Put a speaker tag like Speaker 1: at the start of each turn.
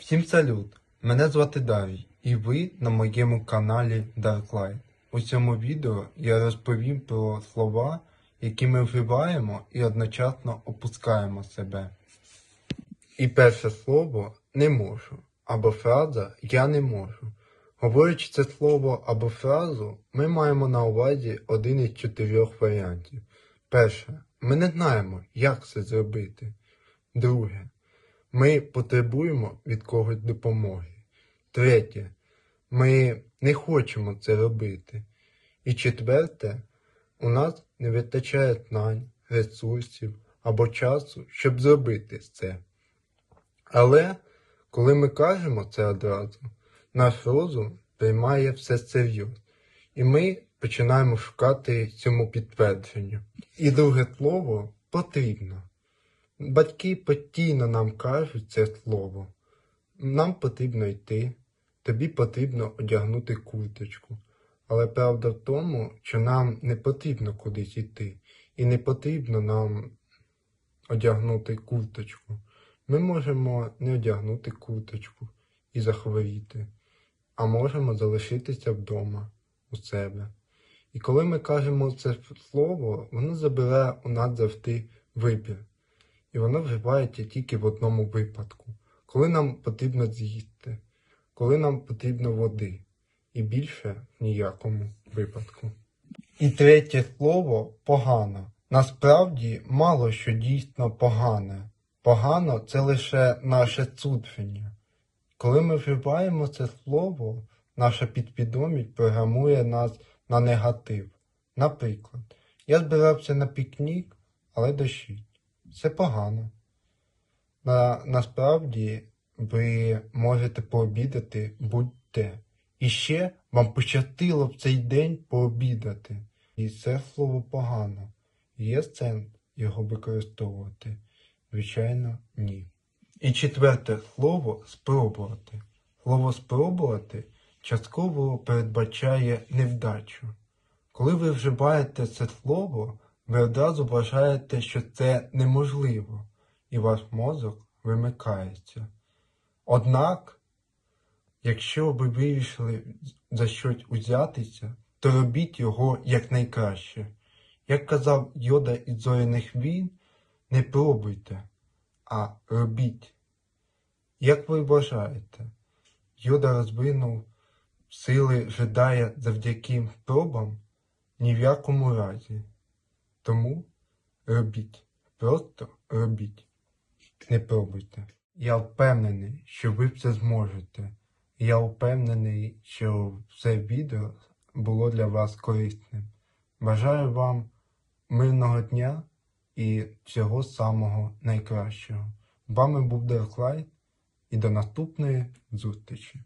Speaker 1: Всім салют! Мене звати Дарій, і ви на моєму каналі Darklight. У цьому відео я розповім про слова, які ми вживаємо і одночасно опускаємо себе. І перше слово не можу, або фраза я не можу. Говорячи це слово або фразу, ми маємо на увазі один із чотирьох варіантів. Перше, ми не знаємо, як це зробити. Друге, ми потребуємо від когось допомоги. Третє, ми не хочемо це робити. І четверте, у нас не вистачає знань, ресурсів або часу, щоб зробити це. Але коли ми кажемо це одразу, наш розум приймає все серйозно, і ми починаємо шукати цьому підтвердження. І друге слово потрібно. Батьки постійно нам кажуть це слово. Нам потрібно йти, тобі потрібно одягнути курточку. Але правда в тому, що нам не потрібно кудись йти, і не потрібно нам одягнути курточку. Ми можемо не одягнути курточку і захворіти, а можемо залишитися вдома у себе. І коли ми кажемо це слово, воно забере у нас завжди вибір. І воно вживається тільки в одному випадку, коли нам потрібно з'їсти, коли нам потрібно води, і більше в ніякому випадку. І третє слово погано. Насправді мало що дійсно погане. Погано це лише наше судження. Коли ми вживаємо це слово, наша підсвідомість програмує нас на негатив. Наприклад, я збирався на пікнік, але дощить. Це погано. На, насправді ви можете пообідати будь-де. І ще вам пощастило в цей день пообідати. І це слово погано. Є сенс його використовувати? Звичайно, ні. І четверте слово спробувати. Слово спробувати частково передбачає невдачу. Коли ви вживаєте це слово, ви одразу вважаєте, що це неможливо, і ваш мозок вимикається. Однак, якщо ви вирішили за щось узятися, то робіть його якнайкраще. Як казав Йода із зоряних війн, не пробуйте, а робіть. Як ви вважаєте, Йода розвинув сили жедая завдяки пробам? Ні в якому разі. Тому робіть, просто робіть, не пробуйте. Я впевнений, що ви це зможете. Я впевнений, що це відео було для вас корисним. Бажаю вам мирного дня і всього самого найкращого. Вами був Дарклайт і до наступної зустрічі.